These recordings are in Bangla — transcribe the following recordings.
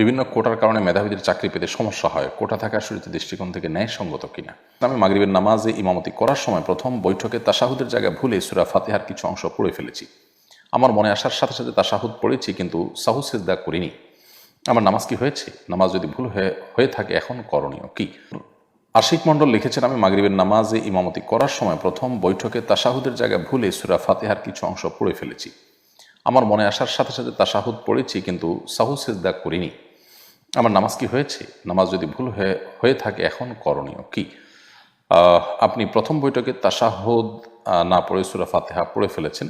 বিভিন্ন কোটার কারণে মেধাবীদের চাকরি পেতে সমস্যা হয়। কোটা থাকা শুরুতে দৃষ্টিকোণ থেকে ন্যায়সঙ্গত কিনা? আমি মাগরিবের নামাজে ইমামতি করার সময় প্রথম বৈঠকে তাসাহুদের জায়গায় ভুলে সুরা ফাতেহার কিছু অংশ পড়ে ফেলেছি। আমার মনে আসার সাথে সাথে তাসাহুদ পড়েছি কিন্তু সাহু সেজদা করিনি। আমার নামাজ কি হয়েছে? নামাজ যদি ভুল হয়ে হয়ে থাকে এখন করণীয় কি? আশিক মণ্ডল লিখেছেন, আমি মাগরিবের নামাজে ইমামতি করার সময় প্রথম বৈঠকে তাসাহুদের জায়গায় ভুলে সুরা ফাতেহার কিছু অংশ পড়ে ফেলেছি। আমার মনে আসার সাথে সাথে তাসাহুদ পড়েছি কিন্তু সাহু সেজদা করিনি। আমার নামাজ কি হয়েছে? নামাজ যদি ভুল হয়ে হয়ে থাকে, এখন করণীয় কি? আপনি প্রথম বৈঠকে তাসাহুদ না পড়ে সুরা ফাতেহা পড়ে ফেলেছেন।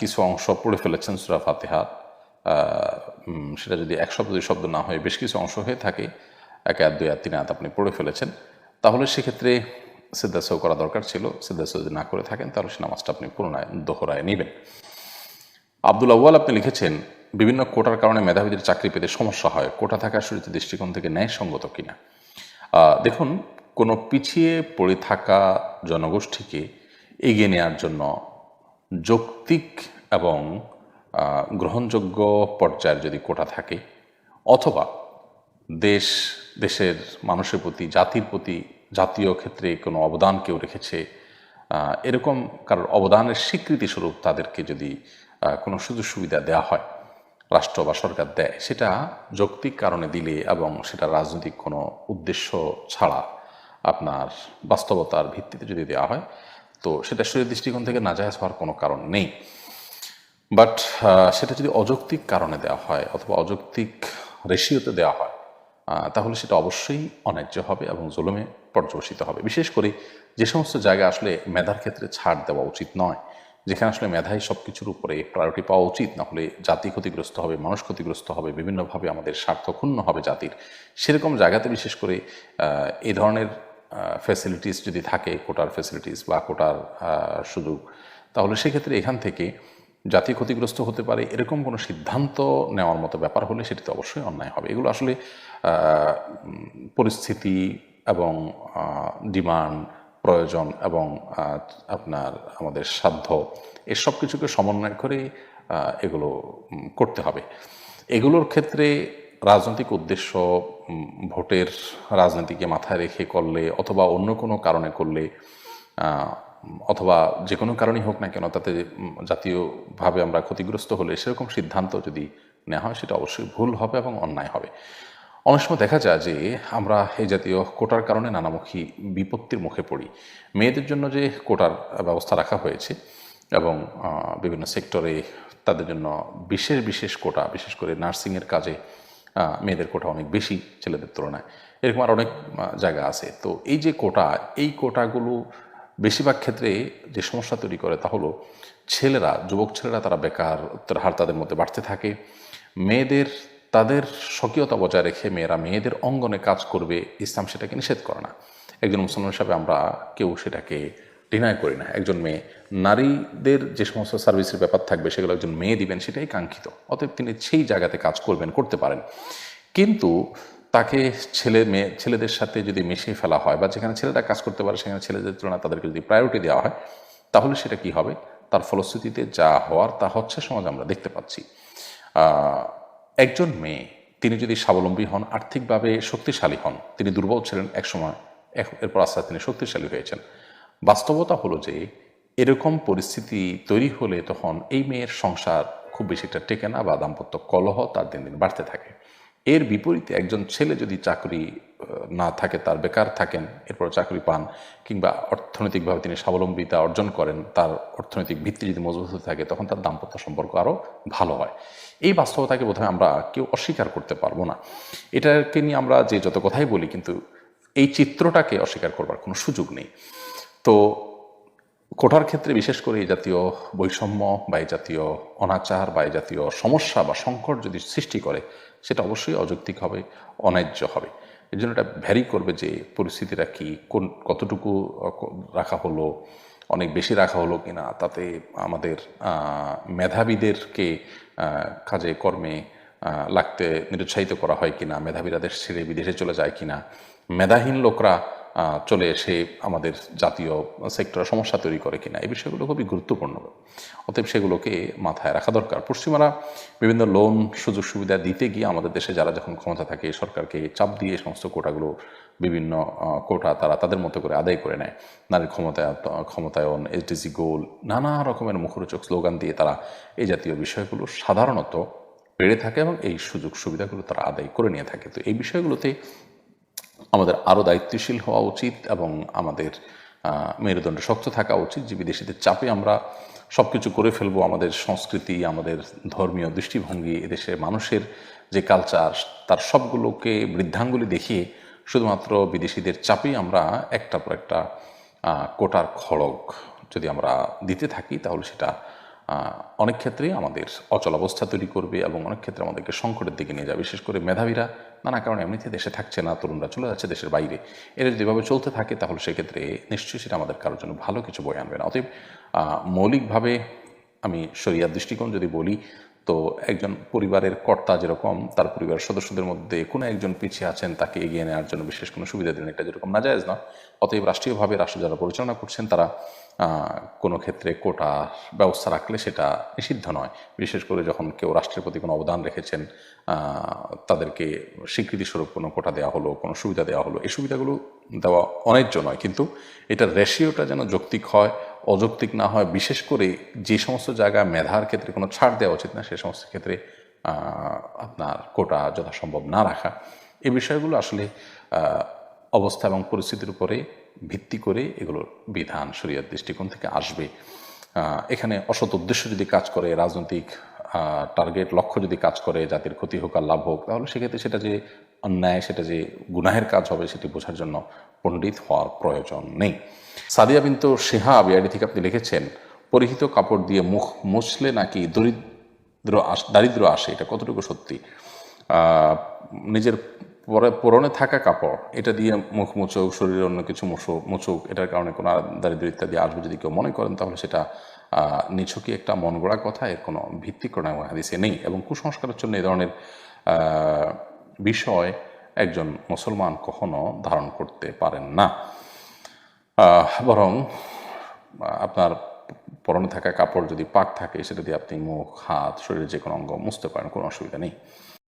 কিছু অংশ পড়ে ফেলেছেন সুরা ফাতেহা। সেটা যদি এক শব্দ, দুই শব্দ না হয়ে, বেশ কিছু অংশ হয়ে থাকে, এক আয়াত, দুই আয়াত, তিন আয়াত আপনি পড়ে ফেলেছেন। তাহলে সেক্ষেত্রে সিদ্ধাসও করা দরকার ছিল। সিদ্ধাসও যদি না করে থাকেন, তাহলে সে নামাজটা আপনি পুনরায়, দোহরায় নেবেন। আব্দুল আউয়াল আপনি লিখেছেন বিভিন্ন কোটার কারণে মেধাবীদের চাকরি পেতে সমস্যা হয়। কোটা থাকা শুরুতে দৃষ্টিকোণ থেকে ন্যায়সঙ্গত কিনা? দেখুন, কোনো পিছিয়ে পড়ে থাকা জনগোষ্ঠীকে এগিয়ে নেওয়ার জন্য যৌক্তিক এবং গ্রহণযোগ্য পর্যায়ের যদি কোটা থাকে, অথবা দেশ, দেশের মানুষের প্রতি, জাতির প্রতি জাতীয় ক্ষেত্রে কোনো অবদান কেউ রেখেছে এরকম কারোর অবদানের স্বীকৃতি স্বরূপ তাদেরকে যদি কোনো সুযোগ সুবিধা দেওয়া হয় রাষ্ট্র বা সরকার দেয়, সেটা যৌক্তিক কারণে দিলে এবং সেটা রাজনৈতিক কোনো উদ্দেশ্য ছাড়া আপনার বাস্তবতার ভিত্তিতে যদি দেওয়া হয়, তো সেটা শরীর দৃষ্টিকোণ থেকে নাজায়জ হওয়ার কোনো কারণ নেই। বাট সেটা যদি অযৌক্তিক কারণে দেওয়া হয় অথবা অযৌক্তিক রেশিওতে দেওয়া হয় তাহলে সেটা অবশ্যই অন্যায্য হবে এবং জুলুমে পর্যবসিত হবে। বিশেষ করে যে সমস্ত জায়গায় আসলে মেধার ক্ষেত্রে ছাড় দেওয়া উচিত নয়। যেখানে আসলে মেধাই সব কিছুর উপরে প্রায়োরিটি পাওয়া উচিত, না হলে জাতি ক্ষতিগ্রস্ত হবে, মানুষ ক্ষতিগ্রস্ত হবে, বিভিন্নভাবে আমাদের স্বার্থ ক্ষুণ্ণ হবে জাতির। সেরকম জায়গাতে বিশেষ করে এই ধরনের ফ্যাসিলিটিস যদি থাকে কোটার ফ্যাসিলিটিস বা কোটার সুযোগ, তাহলে সেক্ষেত্রে এখান থেকে জাতি ক্ষতিগ্রস্ত হতে পারে। এরকম কোনো সিদ্ধান্ত নেওয়ার মতো ব্যাপার হলে সেটি তো অবশ্যই অন্যায় হবে। এগুলো আসলে পরিস্থিতি এবং ডিমান্ড প্রয়োজন এবং আপনার আমাদের সাধ্য। এসব কিছুকে সমন্বয় করে এগুলো করতে হবে। এগুলোর ক্ষেত্রে রাজনৈতিক উদ্দেশ্য ভোটের রাজনীতিকে মাথায় রেখে করলে অথবা অন্য কোনো কারণে করলে অথবা যে কোনো কারণেই হোক না কেন, তাতে জাতীয়ভাবে আমরা ক্ষতিগ্রস্ত হলে সেরকম সিদ্ধান্ত যদি নেওয়া হয়, সেটা অবশ্যই ভুল হবে এবং অন্যায় হবে। অনেক সময় দেখা যায় যে আমরা এই জাতীয় কোটার কারণে নানামুখী বিপত্তির মুখে পড়ি। মেয়েদের জন্য যে কোটার ব্যবস্থা রাখা হয়েছে এবং বিভিন্ন সেক্টরে তাদের জন্য বিশেষ বিশেষ কোটা, বিশেষ করে নার্সিংয়ের কাজে মেয়েদের কোটা অনেক বেশি ছেলেদের তুলনায়। এরকম আর অনেক জায়গা আছে। তো এই যে কোটা, এই কোটাগুলো বেশিরভাগ ক্ষেত্রে যে সমস্যা তৈরি করে তা হলো ছেলেরা, যুবক ছেলেরা তারা বেকার, হার তাদের মধ্যে বাড়তে থাকে। মেয়েদের তাদের স্বকীয়তা বজায় রেখে মেয়েরা মেয়েদের অঙ্গনে কাজ করবে, ইসলাম সেটাকে নিষেধ করে না। একজন মুসলমান হিসাবে আমরা কেউ সেটাকে ডিনাই করি না। একজন মেয়ে, নারীদের যে সমস্ত সার্ভিসের ব্যাপার থাকবে, সেগুলো একজন মেয়ে দিবেন, সেটাই কাঙ্ক্ষিত। অতএব তিনি সেই জায়গাতে কাজ করবেন, করতে পারেন। কিন্তু তাকে ছেলে মেয়ে, ছেলেদের সাথে যদি মিশিয়ে ফেলা হয় বা যেখানে ছেলেরা কাজ করতে পারে, সেখানে ছেলেদের তুলনায় তাদেরকে যদি প্রায়োরিটি দেওয়া হয়, তাহলে সেটা কি হবে? তার ফলশ্রুতিতে যা হওয়ার, তা হচ্ছে সমাজ আমরা দেখতে পাচ্ছি। একজন মেয়ে, তিনি যদি স্বাবলম্বী হন, আর্থিকভাবে শক্তিশালী হন, তিনি দুর্বল ছিলেন একসময় সময় এরপর আস্তে তিনি শক্তিশালী হয়েছেন। বাস্তবতা হলো যে, এরকম পরিস্থিতি তৈরি হলে তখন এই মেয়ের সংসার খুব বেশি একটা টেকে না বা দাম্পত্য কলহ তার দিন দিন বাড়তে থাকে। এর বিপরীতে একজন ছেলে যদি চাকরি না থাকে, তার বেকার থাকেন, এরপর চাকরি পান, কিংবা অর্থনৈতিকভাবে তিনি স্বাবলম্বিতা অর্জন করেন, তার অর্থনৈতিক ভিত্তি যদি মজবুত হতে থাকে, তখন তার দাম্পত্য সম্পর্ক আরও ভালো হয়। এই বাস্তবতাকে বোধহয় আমরা কেউ অস্বীকার করতে পারব না। এটাকে নিয়ে আমরা যে যত কথাই বলি, কিন্তু এই চিত্রটাকে অস্বীকার করবার কোনো সুযোগ নেই। তো কোটার ক্ষেত্রে বিশেষ করে এই জাতীয় বৈষম্য বা এই জাতীয় অনাচার বা এই জাতীয় সমস্যা বা সংকট যদি সৃষ্টি করে, সেটা অবশ্যই অযৌক্তিক হবে, অন্যায্য হবে। এই জন্য এটা ভ্যারি করবে যে পরিস্থিতিটা কি, কোন, কতটুকু রাখা হলো, অনেক বেশি রাখা হলো কিনা, তাতে আমাদের মেধাবীদেরকে কাজে, কর্মে লাগতে নিরুৎসাহিত করা হয় কিনা, মেধাবীরা দেশ ছেড়ে বিদেশে চলে যায় কিনা। মেধাহীন লোকরা চলে এসে আমাদের জাতীয় সেক্টরে সমস্যা তৈরি করে কিনা, এই বিষয়গুলো খুবই গুরুত্বপূর্ণ। অতএব সেগুলোকে মাথায় রাখা দরকার। পশ্চিমারা বিভিন্ন লোন সুযোগ সুবিধা দিতে গিয়ে আমাদের দেশে যারা যখন ক্ষমতা থাকে, সরকারকে চাপ দিয়ে সমস্ত কোটাগুলো বিভিন্ন কোটা তারা তাদের মতো করে আদায় করে নেয়। নারীর ক্ষমতায়ন ক্ষমতায়ন এসডিসি গোল নানা রকমের মুখরোচক স্লোগান দিয়ে তারা এই জাতীয় বিষয়গুলো সাধারণত বেড়ে থাকে এবং এই সুযোগ সুবিধাগুলো তারা আদায় করে নিয়ে থাকে। তো এই বিষয়গুলোতে আমাদের আরও দায়িত্বশীল হওয়া উচিত এবং আমাদের মেরুদণ্ড শক্ত থাকা উচিত। যে বিদেশিদের চাপে আমরা সব কিছু করে ফেলব, আমাদের সংস্কৃতি, আমাদের ধর্মীয় দৃষ্টিভঙ্গি, এদেশের মানুষের যে কালচার তার সবগুলোকে বৃদ্ধাঙ্গুলি দেখিয়ে শুধুমাত্র বিদেশিদের চাপেই আমরা একটা পর একটা কোটার খড়গ যদি আমরা দিতে থাকি, তাহলে সেটা অনেক ক্ষেত্রেই আমাদের অচল অবস্থা তৈরি করবে এবং অনেক ক্ষেত্রে আমাদেরকে সংকটের দিকে নিয়ে যাবে। বিশেষ করে মেধাবীরা নানা কারণে এমনিতে দেশে থাকছে না, তরুণরা চলে যাচ্ছে দেশের বাইরে। এরা যদি এভাবে চলতে থাকে তাহলে সেক্ষেত্রে নিশ্চয়ই সেটা আমাদের কারোর জন্য ভালো কিছু বয়ে আনবে না। অতএব মৌলিকভাবে আমি শরিয়ার দৃষ্টিকোণ যদি বলি তো একজন পরিবারের কর্তা যেরকম, তার পরিবারের সদস্যদের মধ্যে কোনো একজন পিছিয়ে আছেন, তাকে এগিয়ে নেওয়ার জন্য বিশেষ কোনো সুবিধা দেন এটা যেরকম না নাজায়জ না অতএব রাষ্ট্রীয়ভাবে রাষ্ট্র যারা পরিচালনা করছেন, তারা কোনো ক্ষেত্রে কোটা ব্যবস্থা রাখলে সেটা নিষিদ্ধ নয়। বিশেষ করে যখন কেউ রাষ্ট্রের প্রতি কোনো অবদান রেখেছেন তাদেরকে স্বীকৃতিস্বরূপ কোনো কোটা দেওয়া হলো, কোনো সুবিধা দেওয়া হলো, এই সুবিধাগুলো দেওয়া অনেকজ নয়। কিন্তু এটার রেশিওটা যেন যৌক্তিক হয় অযৌক্তিক না হয়, বিশেষ করে যে সমস্ত জায়গায় মেধার ক্ষেত্রে কোনো ছাড় দেওয়া উচিত না, সে সমস্ত ক্ষেত্রে আপনার কোটা যথাসম্ভব না রাখা। এই বিষয়গুলো আসলে অবস্থা এবং পরিস্থিতির উপরে ভিত্তি করে এগুলোর বিধান শরীয়ত দৃষ্টিকোণ থেকে আসবে। এখানে অসৎ উদ্দেশ্য যদি কাজ করে, রাজনৈতিক টার্গেট লক্ষ্য যদি কাজ করে, জাতির ক্ষতি হোক আর লাভ হোক, তাহলে সেক্ষেত্রে সেটা যে অন্যায়, সেটা যে গুনাহের কাজ হবে, সেটি বোঝার জন্য পণ্ডিত হওয়ার প্রয়োজন নেই। সাদিয়া বিন্তু সেহা বিআইডি থেকে আপনি লিখেছেন পরিহিত কাপড় দিয়ে মুখ মুছলে নাকি দরিদ্র দারিদ্র আসে? এটা কতটুকু সত্যি? নিজের পরে পরনে থাকা কাপড় এটা দিয়ে মুখ মুচুক শরীরে অন্য কিছু মুছুক মুচুক এটার কারণে কোনো দারিদ্র ইত্যাদি আসবে যদি কেউ মনে করেন তাহলে সেটা আহ, নিছকই একটা মন গড়া কথা এর কোনো ভিত্তি কোনো হাদিসে নেই। এবং কুসংস্কারের জন্য এই ধরনের বিষয় একজন মুসলমান কখনো ধারণ করতে পারেন না। বরং আপনার পরনে থাকা কাপড় যদি পাক থাকে, সেটা দিয়ে আপনি মুখ, হাত, শরীরের যে কোনো অঙ্গ মুছতে পারেন, কোনো অসুবিধা নেই।